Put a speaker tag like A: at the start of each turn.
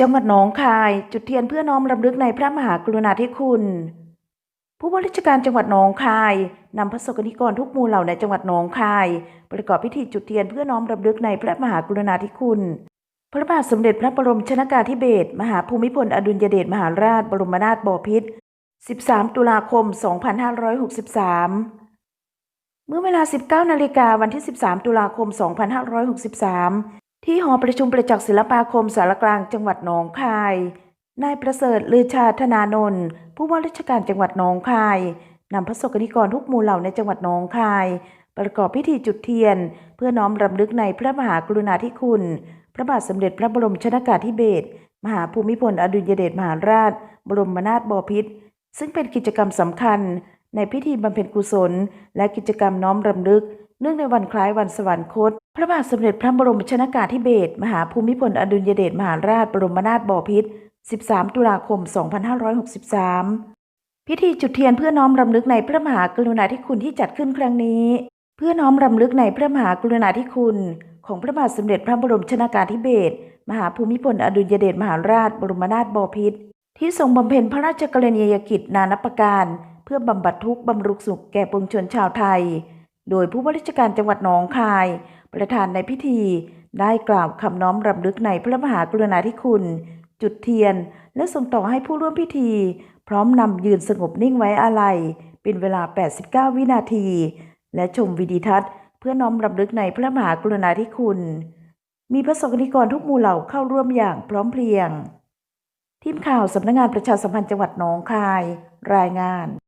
A: จังหวัดหนองคาย จุดเทียนเพื่อน้อมรำลึกในพระมหากรุณาธิคุณ ผู้ว่าราชการจังหวัดหนองคายนำพระสงฆ์นิกรทุกหมู่เหล่าในจังหวัดหนองคาย ประกอบพิธีจุดเทียนเพื่อน้อมรำลึกในพระมหากรุณาธิคุณ พระบาทสมเด็จพระบรมชนากาธิเบศรมหาภูมิพลอดุลยเดชมหาราชบรมนาถบพิตร 13 ตุลาคม 2563 เมื่อเวลา 19 นาฬิกาวันที่ 13 ตุลาคม 2563 ที่หอประชุมประจักษ์ศิลปาคมสารกลางจังหวัดหนองคาย นายประเสริฐลือชาธนานนท์ผู้ว่าราชการจังหวัดหนองคายนำพระสงฆ์นิกรทุกหมู่เหล่าในจังหวัดหนองคาย ประกอบพิธีจุดเทียน เพื่อน้อมรำลึกในพระมหากรุณาธิคุณ พระบาทสมเด็จพระบรมชนากาธิเบศรมหาภูมิพลอดุลยเดชมหาราช บรมนาถบพิตรซึ่งเป็นกิจกรรมสำคัญ ในพิธีบำเพ็ญกุศล และกิจกรรมน้อมรำลึก เนื่องในวันคล้ายวันสวรรคต พระบาทสมเด็จพระบรมชนากาธิเบศรมหาภูมิพลอดุลยเดชมหาราชบรมนาถบพิตร 13 ตุลาคม 2563 พิธีจุดเทียนเพื่อน้อมรำลึกในพระมหากรุณาธิคุณที่จัดขึ้นครั้งนี้ เพื่อน้อมรำลึกในพระมหากรุณาธิคุณ ของพระบาทสมเด็จพระบรมชนากาธิเบศรมหาภูมิพลอดุลยเดชมหาราชบรมนาถบพิตรที่ทรงบำเพ็ญพระราชกรณียกิจนานับประการ เพื่อบำบัดทุกข์บำรุงสุขแก่ปวงชนชาวไทย โดยผู้ว่าราชการจังหวัดหนองคาย ประธานในพิธี ได้กล่าวคำน้อมรำลึกในพระมหากรุณาธิคุณ จุดเทียน และส่งต่อให้ผู้ร่วมพิธี พร้อมนำยืนสงบนิ่งไว้อาลัย เป็นเวลา 89 วินาที และชมวิดีทัศน์ เพื่อน้อมรำลึกในพระมหากรุณาธิคุณ มีพระสงฆ์นิกรทุกหมู่เหล่าเข้าร่วมอย่างพร้อมเพรียงทีมข่าวสำนักงานประชาสัมพันธ์จังหวัดหนองคาย รายงาน